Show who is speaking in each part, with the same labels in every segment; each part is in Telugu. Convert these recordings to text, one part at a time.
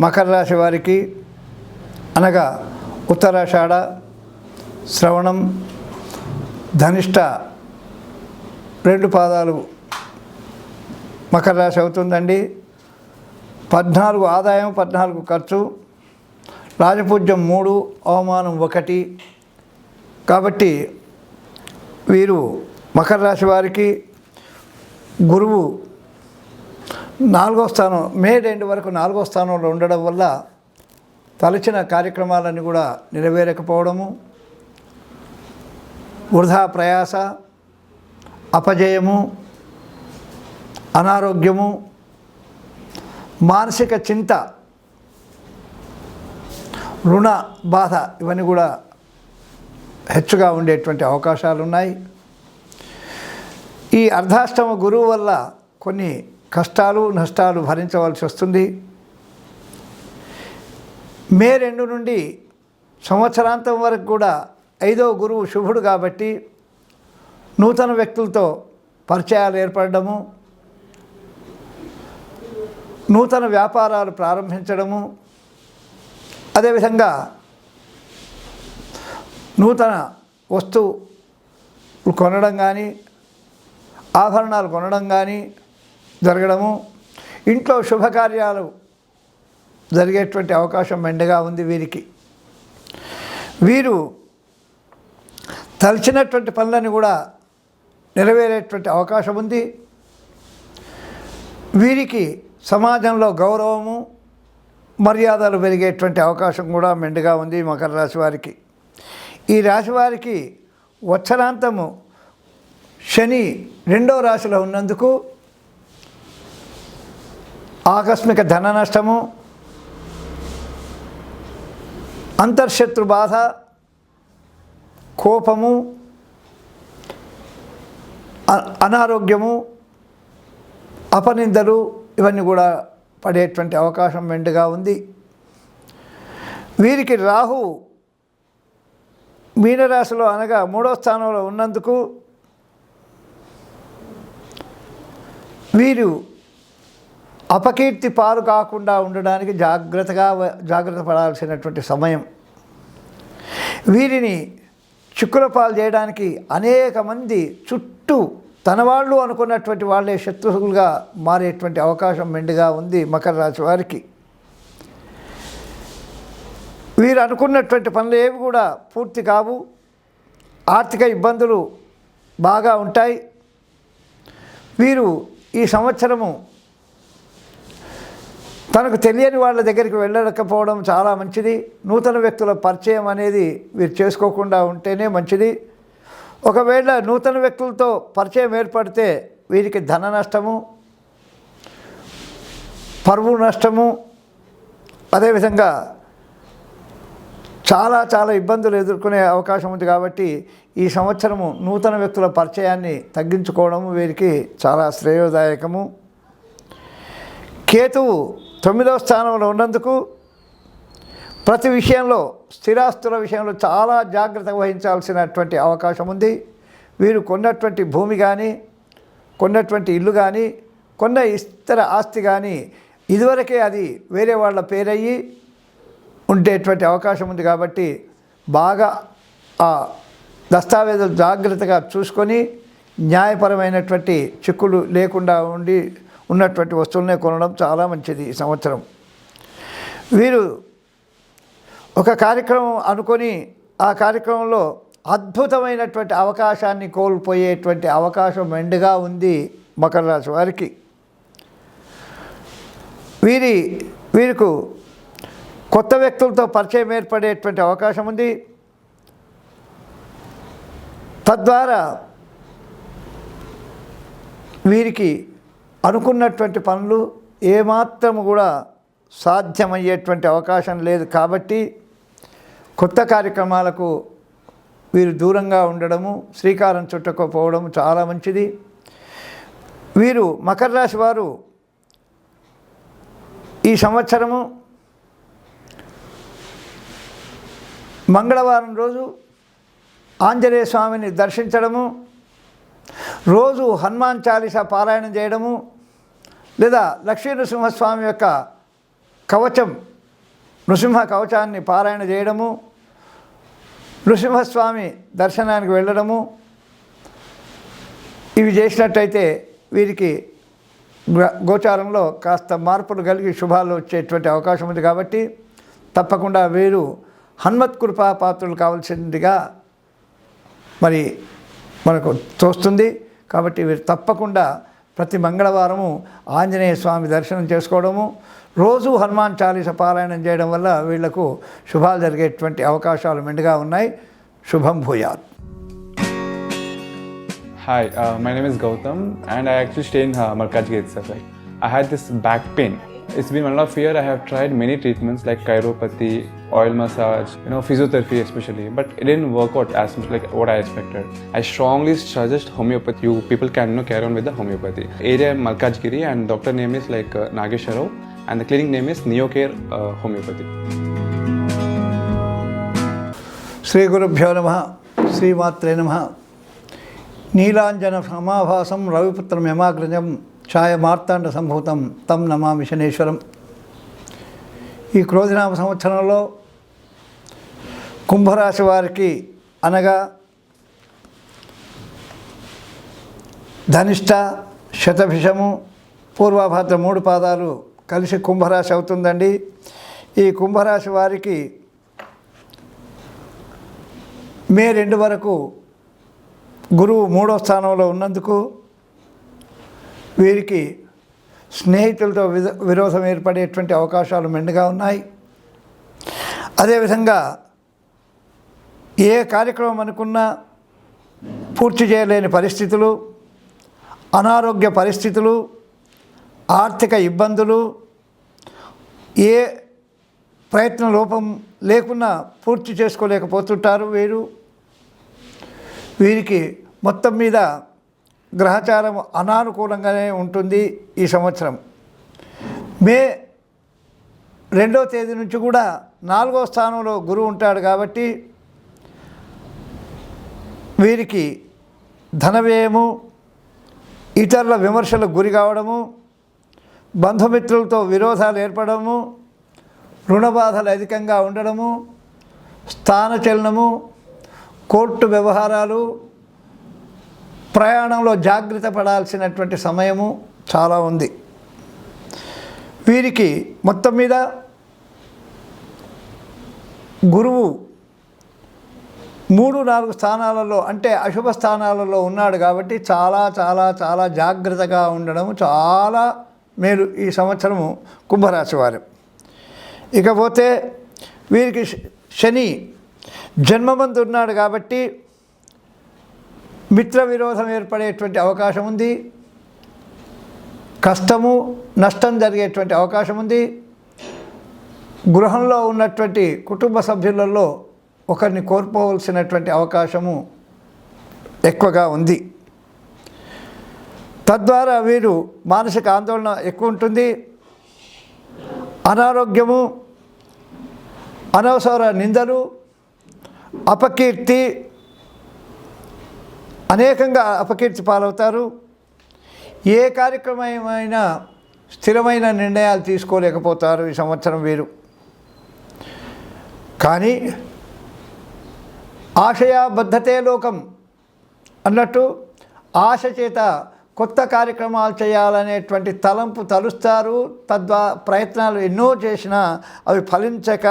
Speaker 1: మకర రాశి వారికి అనగా ఉత్తరాషాఢ శ్రవణం ధనిష్ట రెండు పాదాలు మకర రాశి అవుతుందండి. పద్నాలుగు ఆదాయం పద్నాలుగు ఖర్చు రాజపూజ్యం మూడు అవమానం ఒకటి. కాబట్టి వీరు మకర రాశి వారికి గురువు నాలుగో స్థానం మే రెండు వరకు నాలుగో స్థానంలో ఉండడం వల్ల తలచిన కార్యక్రమాలన్నీ కూడా నెరవేరకపోవడము వృధా ప్రయాస అపజయము అనారోగ్యము మానసిక చింత రుణ బాధ ఇవన్నీ కూడా హెచ్చుగా ఉండేటువంటి అవకాశాలు ఉన్నాయి ఈ అర్ధాష్టమ గురువు వల్ల కొన్ని కష్టాలు నష్టాలు భరించవలసి వస్తుంది. మే రెండు నుండి సంవత్సరాంతం వరకు కూడా ఐదో గురువు శుభుడు కాబట్టి నూతన వ్యక్తులతో పరిచయాలు ఏర్పడము నూతన వ్యాపారాలు ప్రారంభించడము అదేవిధంగా నూతన వస్తువు కొనడం కానీ ఆభరణాలు కొనడం కానీ జరగడము ఇంట్లో శుభకార్యాలు జరిగేటువంటి అవకాశం మెండగా ఉంది వీరికి. వీరు తలచినటువంటి పనులని కూడా నెరవేరేటువంటి అవకాశం ఉంది. వీరికి సమాజంలో గౌరవము మర్యాదలు పెరిగేటువంటి అవకాశం కూడా మెండుగా ఉంది మకర రాశి వారికి. ఈ రాశి వారికి వచ్చరాంతము శని రెండో రాశిలో ఉన్నందుకు ఆకస్మిక ధన నష్టము అంతర్శత్రు బాధ కోపము అ- అనారోగ్యము అపనిందలు ఇవన్నీ కూడా పడేటువంటి అవకాశం మెండుగా ఉంది. వీరికి రాహు మీనరాశిలో అనగా మూడో స్థానంలో ఉన్నందుకు వీరు అపకీర్తి పాలు కాకుండా ఉండడానికి జాగ్రత్తగా జాగ్రత్త పడాల్సినటువంటి సమయం. వీరిని చిక్కుల పాలు చేయడానికి అనేక మంది చుట్టూ తన వాళ్ళు అనుకున్నటువంటి వాళ్ళే శత్రువులుగా మారేటువంటి అవకాశం మెండుగా ఉంది మకర రాశి వారికి. వీరు అనుకున్నటువంటి పనులు ఏవి కూడా పూర్తి కావు. ఆర్థిక ఇబ్బందులు బాగా ఉంటాయి. వీరు ఈ సంవత్సరము తనకు తెలియని వాళ్ళ దగ్గరికి వెళ్ళకపోవడం చాలా మంచిది. నూతన వ్యక్తుల పరిచయం అనేది వీరు చేసుకోకుండా ఉంటేనే మంచిది. ఒకవేళ నూతన వ్యక్తులతో పరిచయం ఏర్పడితే వీరికి ధన నష్టము పరువు నష్టము అదేవిధంగా చాలా చాలా ఇబ్బందులు ఎదుర్కొనే అవకాశం ఉంది కాబట్టి ఈ సంవత్సరము నూతన వ్యక్తుల పరిచయాన్ని తగ్గించుకోవడం వీరికి చాలా శ్రేయోదాయకము. కేతువు తొమ్మిదవ స్థానంలో ఉన్నందుకు ప్రతి విషయంలో స్థిరాస్తుల విషయంలో చాలా జాగ్రత్త వహించాల్సినటువంటి అవకాశం ఉంది. వీరు కొన్నటువంటి భూమి కానీ కొన్నటువంటి ఇల్లు కానీ కొన్న ఇతర ఆస్తి కానీ ఇదివరకే అది వేరే వాళ్ళ పేరయ్యి ఉండేటువంటి అవకాశం ఉంది కాబట్టి బాగా ఆ దస్తావేజులు జాగ్రత్తగా చూసుకొని న్యాయపరమైనటువంటి చిక్కులు లేకుండా ఉండి ఉన్నటువంటి వస్తువులనే కొనడం చాలా మంచిది ఈ సంవత్సరం. వీరు ఒక కార్యక్రమం అనుకొని ఆ కార్యక్రమంలో అద్భుతమైనటువంటి అవకాశాన్ని కోల్పోయేటువంటి అవకాశం మెండుగా ఉంది మకర రాశి వారికి. వీరి వీరికి కొత్త వ్యక్తులతో పరిచయం ఏర్పడేటువంటి అవకాశం ఉంది. తద్వారా వీరికి అనుకున్నటువంటి పనులు ఏమాత్రం కూడా సాధ్యమయ్యేటువంటి అవకాశం లేదు కాబట్టి కొత్త కార్యక్రమాలకు వీరు దూరంగా ఉండడము శ్రీకారం చుట్టకపోవడం చాలా మంచిది. వీరు మకర రాశి వారు ఈ సంవత్సరము మంగళవారం రోజు ఆంజనేయ స్వామిని దర్శించడము రోజు హనుమాన్ చాలీసా పారాయణం చేయడము లేదా లక్ష్మీ నృసింహస్వామి యొక్క కవచం నృసింహ కవచాన్ని పారాయణ చేయడము నృసింహస్వామి దర్శనానికి వెళ్ళడము ఇవి చేసినట్టయితే వీరికి గోచారంలో కాస్త మార్పులు కలిగి శుభాలు వచ్చేటువంటి అవకాశం ఉంది కాబట్టి తప్పకుండా వీరు హన్మత్ కృపా పాత్రలు కావాల్సిందిగా మరి మనకు తోస్తుంది కాబట్టి వీరు తప్పకుండా ప్రతి మంగళవారము ఆంజనేయ స్వామి దర్శనం చేసుకోవడము రోజు హనుమాన్ చాలీస పారాయణం చేయడం వల్ల వీళ్ళకు శుభాలు జరిగేటువంటి అవకాశాలు మెండుగా ఉన్నాయి. శుభం భూయాత్.
Speaker 2: Hi my name is Gautam and I actually stay in Markaj gate Markajgi I had this back pain. It's been one lot of fear. I have tried many treatments like chiropathy, oil massage, you know, physiotherapy especially, but it didn't work out as much like what I expected. I strongly suggest homeopathy. You people can you know, carry on with the homeopathy. Area Malkajgiri, and doctor name is like uh, Nageshwar Rao, and the clinic name is Neocare uh, Homeopathy.
Speaker 1: Shri గురుభ్యో నమ శ్రీమాత్రే నమ నీలాంజన సమాభాసం రవిపుత్రం యమాగ్రజం ఛాయ మార్తాండ సంభూతం తం నమామి శనేశ్వరం. ఈ క్రోధినామ సంవత్సరంలో కుంభరాశి వారికి అనగా ధనిష్ట శతభిషము పూర్వాభాద్ర మూడు పాదాలు కలిసి కుంభరాశి అవుతుందండి. ఈ కుంభరాశి వారికి మే రెండు వరకు గురువు మూడో స్థానంలో ఉన్నందుకు వీరికి స్నేహితులతో విరోధం ఏర్పడేటువంటి అవకాశాలు మెండుగా ఉన్నాయి. అదేవిధంగా ఏ కార్యక్రమం అనుకున్నా పూర్తి చేయలేని పరిస్థితులు అనారోగ్య పరిస్థితులు ఆర్థిక ఇబ్బందులు ఏ ప్రయత్న లోపం లేకున్నా పూర్తి చేసుకోలేకపోతుంటారు వీరు. వీరికి మొత్తం మీద గ్రహచారం అనానుకూలంగానే ఉంటుంది ఈ సంవత్సరం. మే రెండో తేదీ నుంచి కూడా నాలుగో స్థానంలో గురువు ఉంటాడు కాబట్టి వీరికి ధన వ్యయము ఇతరుల విమర్శలకు గురి కావడము బంధుమిత్రులతో విరోధాలు ఏర్పడము రుణ బాధలు అధికంగా ఉండడము స్థానచలనము కోర్టు వ్యవహారాలు ప్రయాణంలో జాగ్రత్త పడాల్సినటువంటి సమయము చాలా ఉంది. వీరికి మొత్తం మీద గురువు మూడు నాలుగు స్థానాలలో అంటే అశుభ స్థానాలలో ఉన్నాడు కాబట్టి చాలా చాలా చాలా జాగ్రత్తగా ఉండడం చాలా మేలు ఈ సంవత్సరము కుంభరాశి వారు. ఇకపోతే వీరికి శని జన్మమందు ఉన్నాడు కాబట్టి మిత్ర విరోధం ఏర్పడేటువంటి అవకాశం ఉంది. కష్టము నష్టం జరిగేటువంటి అవకాశం ఉంది. గృహంలో ఉన్నటువంటి కుటుంబ సభ్యులలో ఒకరిని కోల్పోవలసినటువంటి అవకాశము ఎక్కువగా ఉంది. తద్వారా వీరు మానసిక ఆందోళన ఎక్కువ ఉంటుంది. అనారోగ్యము అనవసర నిందలు అపకీర్తి అనేకంగా అపకీర్తి పాలవుతారు ఏ కార్యక్రమమైనా స్థిరమైన నిర్ణయాలు తీసుకోలేకపోతారు ఈ సంవత్సరం వీరు. కానీ ఆశయాబద్ధతే లోకం అన్నట్టు ఆశ చేత కొత్త కార్యక్రమాలు చేయాలనేటువంటి తలంపు తలుస్తారు. తద్వా ప్రయత్నాలు ఎన్నో చేసినా అవి ఫలించక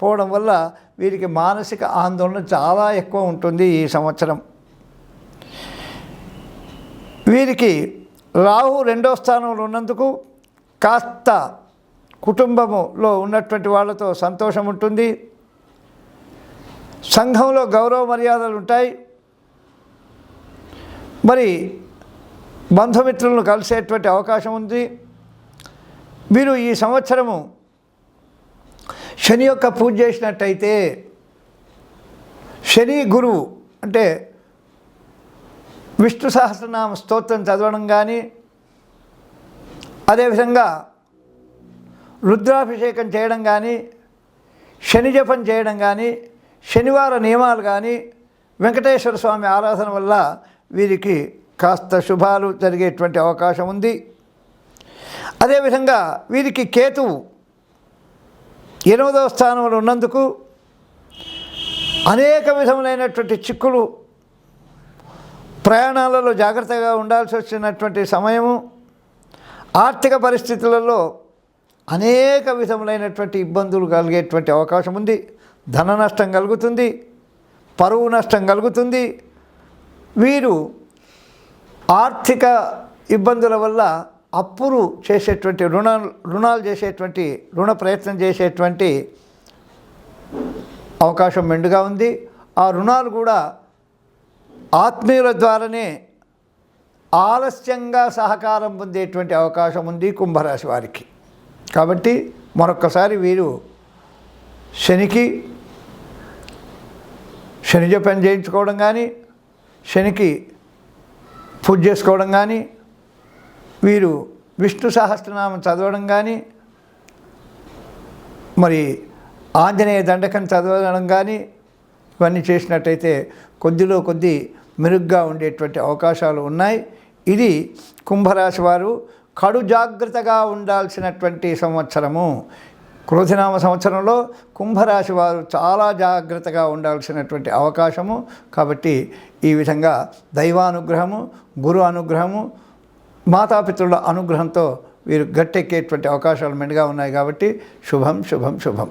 Speaker 1: పోవడం వల్ల వీరికి మానసిక ఆందోళన చాలా ఎక్కువ ఉంటుంది ఈ సంవత్సరం. వీరికి రాహు రెండో స్థానంలో ఉన్నందుకు కాస్త కుటుంబములో ఉన్నటువంటి వాళ్ళతో సంతోషం ఉంటుంది. సంఘంలో గౌరవ మర్యాదలు ఉంటాయి. మరి బంధుమిత్రులను కలిసేటువంటి అవకాశం ఉంది. మీరు ఈ సంవత్సరము శని యొక్క పూజ చేసినట్టయితే శని గురువు అంటే విష్ణు సహస్రనామ స్తోత్రం చదవడం కానీ అదేవిధంగా రుద్రాభిషేకం చేయడం కానీ శని జపం చేయడం కానీ శనివార నియమాలు కానీ వెంకటేశ్వర స్వామి ఆరాధన వల్ల వీరికి కాస్త శుభాలు జరిగేటువంటి అవకాశం ఉంది. అదేవిధంగా వీరికి కేతువు ఎనిమిదవ స్థానంలో ఉన్నందుకు అనేక విధములైనటువంటి చిక్కులు ప్రయాణాలలో జాగ్రత్తగా ఉండాల్సి వచ్చినటువంటి సమయము ఆర్థిక పరిస్థితులలో అనేక విధములైనటువంటి ఇబ్బందులు కలిగేటువంటి అవకాశం ఉంది. ధన నష్టం కలుగుతుంది పరువు నష్టం కలుగుతుంది. వీరు ఆర్థిక ఇబ్బందుల వల్ల అప్పులు చేసేటువంటి రుణాలు రుణాలు చేసేటువంటి రుణ ప్రయత్నం చేసేటువంటి అవకాశం మెండుగా ఉంది. ఆ రుణాలు కూడా ఆత్మీయుల ద్వారానే ఆలస్యంగా సహకారం పొందేటువంటి అవకాశం ఉంది కుంభరాశి వారికి. కాబట్టి మరొక్కసారి వీరు శనికి శని జపం చేయించుకోవడం కానీ శనికి పూజ చేసుకోవడం కానీ వీరు విష్ణు సహస్రనామం చదవడం కానీ మరి ఆంజనేయ దండకం చదవడం కానీ ఇవన్నీ చేసినట్టయితే కొద్దిలో కొద్ది మెరుగ్గా ఉండేటువంటి అవకాశాలు ఉన్నాయి. ఇది కుంభరాశి వారు కడు జాగ్రత్తగా ఉండాల్సినటువంటి సంవత్సరము. క్రోధినామ సంవత్సరంలో కుంభరాశి వారు చాలా జాగ్రత్తగా ఉండాల్సినటువంటి అవకాశము. కాబట్టి ఈ విధంగా దైవానుగ్రహము గురు అనుగ్రహము మాతాపితృల అనుగ్రహంతో వీరు గట్టెక్కేటువంటి అవకాశాలు మెండుగా ఉన్నాయి. కాబట్టి శుభం శుభం శుభం.